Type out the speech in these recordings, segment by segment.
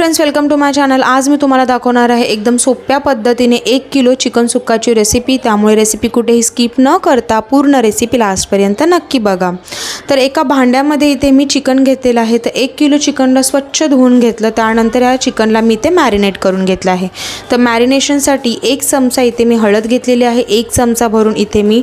Friends welcome to my channel आज मी तुम्हाला दाखवणार आहे एकदम सोप्या पद्धतीने एक किलो चिकन सुक्काची रेसिपी त्यामुळे रेसिपी कुठेही स्किप न करता पूर्ण रेसिपी लास्टपर्यंत नक्की बघा. तर एका भांड्यामध्ये इथे मी चिकन घेतलेलं आहे. तर एक किलो चिकनला स्वच्छ धुवून घेतलं. त्यानंतर या चिकनला मी ते मॅरिनेट करून घेतलं आहे. तर मॅरिनेशनसाठी एक चमचा इथे मी हळद घेतलेली आहे. एक चमचा भरून इथे मी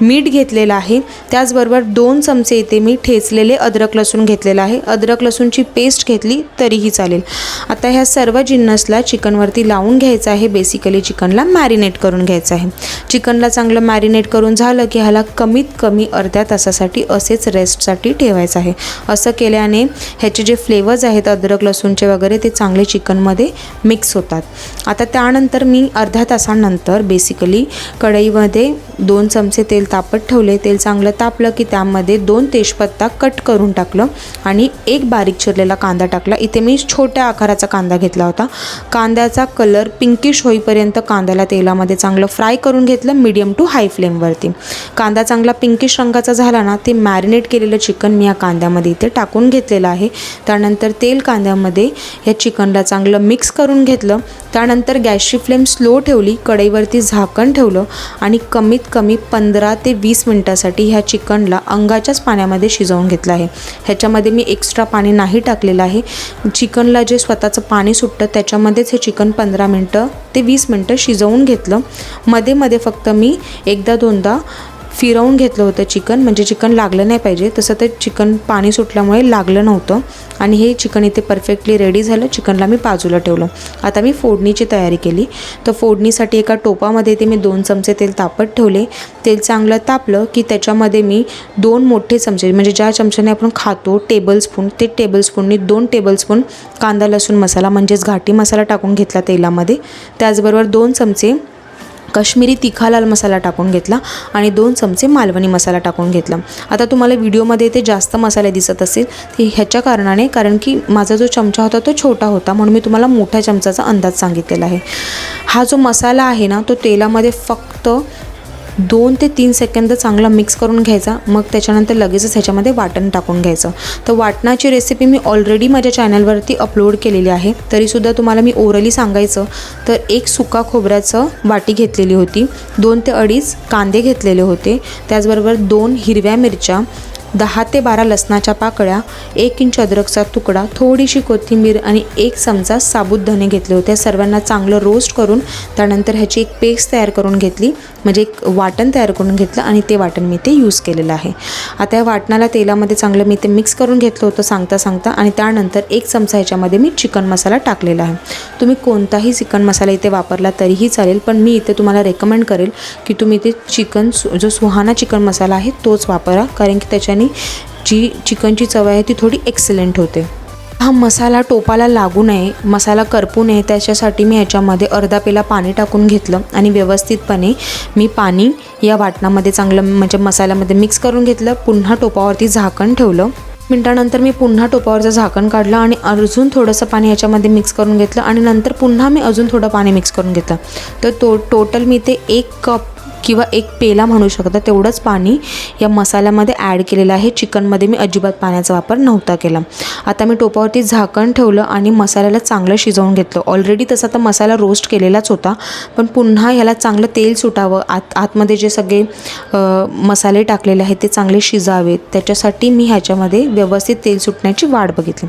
मीठ घेतलेलं आहे. त्याचबरोबर दोन चमचे इथे मी ठेचलेले अद्रक लसूण घेतलेलं आहे. अद्रक लसूणची पेस्ट घेतली तरीही चालेल. आता ह्या सर्व जिन्नसला चिकनवरती लावून घ्यायचं आहे. बेसिकली चिकनला मॅरिनेट करून घ्यायचं आहे. चिकनला चांगलं मॅरिनेट करून झालं की ह्याला कमीत कमी अर्ध्या तासासाठी असेच रेस्टसाठी ठेवायचं आहे. असं केल्याने ह्याचे जे फ्लेवर्स आहेत अद्रक लसूणचे वगैरे ते चांगले चिकनमध्ये मिक्स होतात. आता त्यानंतर मी अर्ध्या तासानंतर बेसिकली कढईमध्ये दोन चमचे तेल तापत ठेवले. तेल चांगलं तापलं की त्यामध्ये दोन तेजपत्ता कट करून टाकलं आणि एक बारीक चिरलेला कांदा टाकला. इथे मी छोट्या आकाराचा कांदा घेतला होता. कांद्याचा कलर पिंकिश होईपर्यंत कांद्याला तेलामध्ये चांगलं फ्राय करून घेतलं मीडियम टू हाय फ्लेमवरती कांदा चांगला पिंकिश रंगाचा झाला ना ते मॅरिनेट केलेलं चिकन मी या कांद्यामध्ये इथे टाकून घेतलेलं आहे. त्यानंतर तेल कांद्यामध्ये या चिकनला चांगलं मिक्स करून घेतलं. त्यानंतर गॅसची फ्लेम स्लो ठेवली कढईवरती झाकण ठेवलं आणि कमीत कमी पंधरा ते वीस मिनटासाठी ह्या चिकनला अंगाच्याच पाण्यामध्ये शिजवून घेतलं आहे. ह्याच्यामध्ये मी एक्स्ट्रा पाणी नाही टाकलेलं आहे. चिकनला जे स्वतः स्वतःचं पाणी सुटतं त्याच्यामध्येच हे चिकन पंधरा मिनटं ते वीस मिनटं शिजवून घेतलं. मध्ये मध्ये फक्त मी एकदा दोनदा फिरवून घेतलं होतं चिकन म्हणजे चिकन लागलं नाही पाहिजे. तसं ते चिकन पाणी सुटल्यामुळे लागलं नव्हतं. आणि हे चिकन इथे परफेक्टली रेडी झालं. चिकनला मी बाजूला ठेवलं. आता मी फोडणीची तयारी केली. तर फोडणीसाठी एका टोपामध्ये ते मी दोन चमचे तेल तापत ठेवले. तेल चांगलं तापलं की त्याच्यामध्ये मी दोन मोठे चमचे म्हणजे ज्या चमच्याने आपण खातो टेबलस्पून ते टेबलस्पूननी दोन टेबलस्पून कांदा लसूण मसाला म्हणजेच घाटी मसाला टाकून घेतला तेलामध्ये. त्याचबरोबर दोन चमचे काश्मीरी तिखा लाल मसाला टाकून घेतला आणि दोन चमचे मालवणी मसाला टाकून घेतला. आता तुम्हाला व्हिडिओमध्ये ते जास्त मसाले दिसत असेल ते ह्याच्या कारणाने कारण की माझा जो चमचा होता तो छोटा होता म्हणून मी तुम्हाला मोठ्या चमचाचा अंदाज सांगितलेला आहे. हा जो मसाला आहे ना तो तेलामध्ये फक्त दोन ते तीन सेकंद चांगला मिक्स करून घ्यायचा. मग त्याच्यानंतर लगेचच ह्याच्यामध्ये वाटण टाकून घ्यायचं. तर वाटणाची रेसिपी मी ऑलरेडी माझ्या चॅनलवरती अपलोड केलेली आहे. तरीसुद्धा तुम्हाला मी ओरली सांगायचं तर एक सुका खोबऱ्याचं वाटी घेतलेली होती. दोन ते अडीच कांदे घेतलेले होते. त्याचबरोबर दोन हिरव्या मिरच्या दहा ते बारा लसणाच्या पाकळ्या एक इंच अद्रकचा तुकडा थोडीशी कोथिंबीर आणि एक चमचा साबुत धने घेतले होते. सर्वांना चांगलं रोस्ट करून त्यानंतर ह्याची एक पेस्ट तयार करून घेतली. म्हणजे एक वाटण तयार करून घेतलं आणि ते वाटण मी ते यूज केलेलं आहे. आता या वाटणाला तेलामध्ये चांगलं मी ते मिक्स करून घेतलं होतं सांगता सांगता आणि त्यानंतर एक चमचा ह्याच्यामध्ये मी चिकन मसाला टाकलेला आहे. तुम्ही कोणताही चिकन मसाला इथे वापरला तरीही चालेल पण मी इथे तुम्हाला रेकमेंड करेल की तुम्ही ते चिकन सु जो सुहाना चिकन मसाला आहे तोच वापरा. कारण की त्याच्याने जी चिकनची चव आहे ती थोडी एक्सलेंट होते. हा मसाला टोपाला लागू नये मसाला करपू नये त्याच्यासाठी मी ह्याच्यामध्ये अर्धा पेला पाणी टाकून घेतलं आणि व्यवस्थितपणे मी पाणी या वाटणामध्ये चांगलं म्हणजे मसाल्यामध्ये मिक्स करून घेतलं पुन्हा टोपावरती झाकण ठेवलं. मिनटानंतर मी पुन्हा टोपावरचं झाकण काढलं आणि अजून थोडंसं पाणी याच्यामध्ये मिक्स करून घेतलं आणि नंतर पुन्हा मी अजून थोडं पाणी मिक्स करून घेतलं. तर तो टोटल मी ते एक कप किंवा एक पेला म्हणू शकता तेवढंच पाणी या मसाल्यामध्ये ॲड केलेलं आहे. चिकनमध्ये मी अजिबात पाण्याचा वापर नव्हता केला. आता मी टोपावरती झाकण ठेवलं आणि मसाल्याला चांगलं शिजवून घेतलं. ऑलरेडी तसा तर मसाला रोस्ट केलेलाच होता पण पुन्हा ह्याला चांगलं तेल सुटावं आत आतमध्ये जे सगळे मसाले टाकलेले आहेत ते चांगले शिजावेत त्याच्यासाठी मी ह्याच्यामध्ये व्यवस्थित तेल सुटण्याची वाट बघितली.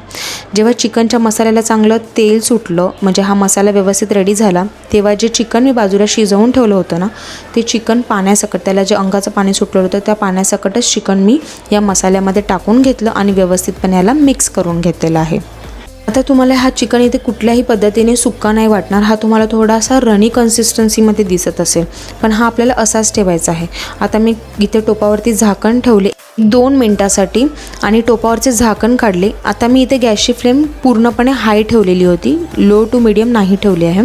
जेव्हा चिकनच्या मसाल्याला चांगलं तेल सुटलं म्हणजे हा मसाला व्यवस्थित रेडी झाला तेव्हा जे चिकन मी बाजूला शिजवून ठेवलं होतं ना ते चिकन चिकन पाण्यासकट त्याला जे अंगाचं पाणी सुटलं होतं त्या पाण्यासकटच चिकन मी या मसाल्यामध्ये टाकून घेतलं आणि व्यवस्थितपणे याला मिक्स करून घेतलेलं आहे. आता तुम्हाला हा चिकन इथे कुठल्याही पद्धतीने सुक्का नाही वाटणार. हा तुम्हाला थोडासा रनी कन्सिस्टन्सीमध्ये दिसत असेल. पण हा आपल्याला असाच ठेवायचा आहे. आता मी इथे टोपावरती झाकण ठेवले दोन मिनटासाठी आणि टोपावरचे झाकण काढले. आता मी इथे गॅसची फ्लेम पूर्णपणे हाय ठेवलेली होती. लो टू मिडियम नाही ठेवली आहे.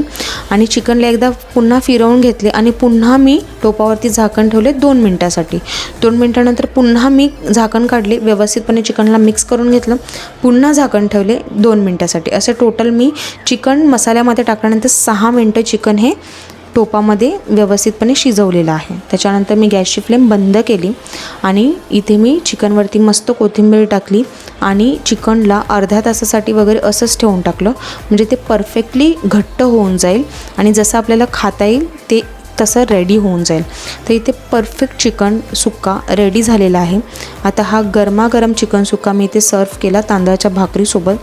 आणि चिकनला एकदा पुन्हा फिरवून घेतले आणि पुन्हा मी टोपावरती झाकण ठेवले दोन मिनटासाठी. दोन मिनटानंतर पुन्हा मी झाकण काढले व्यवस्थितपणे चिकनला मिक्स करून घेतलं पुन्हा झाकण ठेवले दोन मिनटासाठी. असं टोटल मी चिकन मसाल्यामध्ये टाकल्यानंतर सहा मिनटं चिकन हे टोपामध्ये व्यवस्थितपणे शिजवलेलं आहे. त्याच्यानंतर मी गॅसची फ्लेम बंद केली आणि इथे मी चिकनवरती मस्त कोथिंबीर टाकली आणि चिकनला अर्ध्या तासासाठी वगैरे असंच ठेवून टाकलं. म्हणजे ते परफेक्टली घट्ट होऊन जाईल आणि जसं आपल्याला खाता येईल ते तसं रेडी होऊन जाईल. तर इथे परफेक्ट चिकन सुक्का रेडी झालेला आहे. आता हा गरमागरम चिकन सुक्का मी इथे सर्व केला तांदळाच्या भाकरीसोबत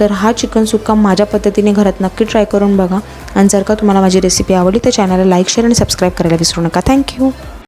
तर हा चिकन सुक्का माझ्या पद्धतीने घरात नक्की ट्राय करून बघा. आणि जर का तुम्हाला माझी रेसिपी आवडली तर चॅनलला लाईक शेअर आणि सबस्क्राईब करायला विसरू नका. थँक्यू